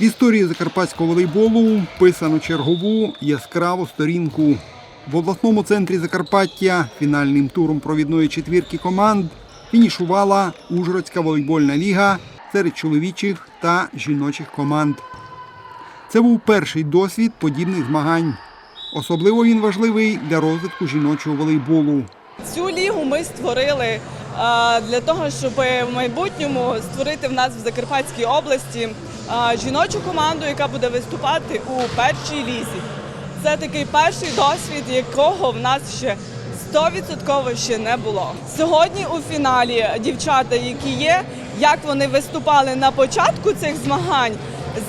В історії закарпатського волейболу вписано чергову яскраву сторінку. В обласному центрі Закарпаття фінальним туром провідної четвірки команд фінішувала Ужгородська волейбольна ліга серед чоловічих та жіночих команд. Це був перший досвід подібних змагань. Особливо він важливий для розвитку жіночого волейболу. Цю лігу ми створили для того, щоб в майбутньому створити в нас в Закарпатській області жіночу команду, яка буде виступати у першій лізі. Це такий перший досвід, якого в нас ще 100% ще не було. Сьогодні у фіналі дівчата, які є, як вони виступали на початку цих змагань,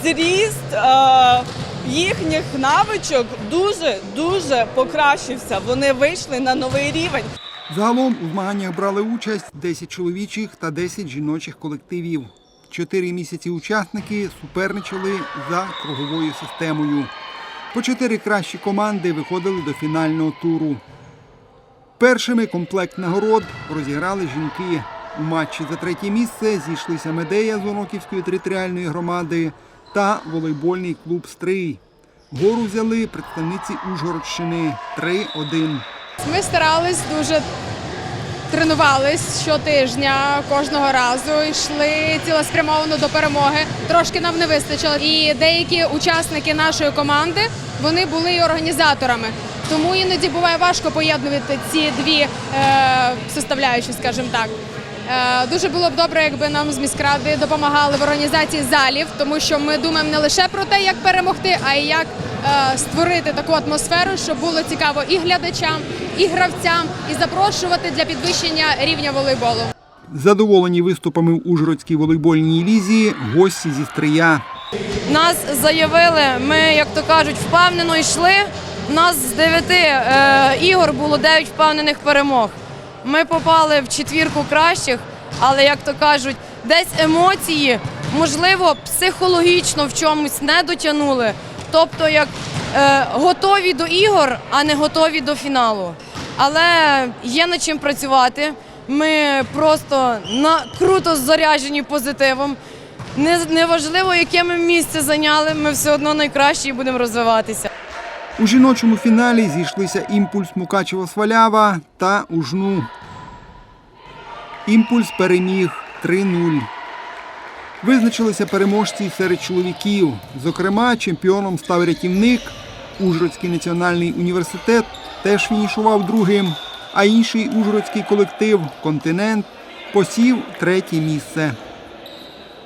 зріст е, їхніх навичок дуже дуже покращився. Вони вийшли на новий рівень. Загалом у змаганнях брали участь 10 чоловічих та 10 жіночих колективів. Чотири місяці учасники суперничали за круговою системою. По чотири кращі команди виходили до фінального туру. Першими комплект нагород розіграли жінки. У матчі за третє місце зійшлися Медея з Оноківської територіальної громади та волейбольний клуб Стрий. Гору взяли представниці Ужгородщини 3-1. Ми старались дуже тренувались щотижня, кожного разу йшли цілеспрямовано до перемоги. Трошки нам не вистачило. І деякі учасники нашої команди вони були і організаторами. Тому іноді буває важко поєднувати ці дві е, составляючі, скажімо так. Е, Дуже було б добре, якби нам з міськради допомагали в організації залів, тому що ми думаємо не лише про те, як перемогти, а й як е, створити таку атмосферу, щоб було цікаво і глядачам, і гравцям, і запрошувати для підвищення рівня волейболу. Задоволені виступами в Ужгородській волейбольній лізі гості зі Стрия. Нас заявили, ми, як то кажуть, впевнено йшли. У нас з дев'яти е, ігор було дев'ять впевнених перемог. Ми попали в четвірку кращих, але, як то кажуть, десь емоції, можливо, психологічно в чомусь не дотягнули. Тобто, як е, готові до ігор, а не готові до фіналу. Але є над чим працювати. Ми просто на круто заряджені позитивом. Не, неважливо, яке ми місце зайняли, ми все одно найкращі і будемо розвиватися. У жіночому фіналі зійшлися імпульс Мукачева Свалява та Ужну. Імпульс переміг 3-0. Визначилися переможці серед чоловіків. Зокрема, чемпіоном став рятівник. Ужгородський національний університет теж фінішував другим, а інший ужгородський колектив Континент посів третє місце.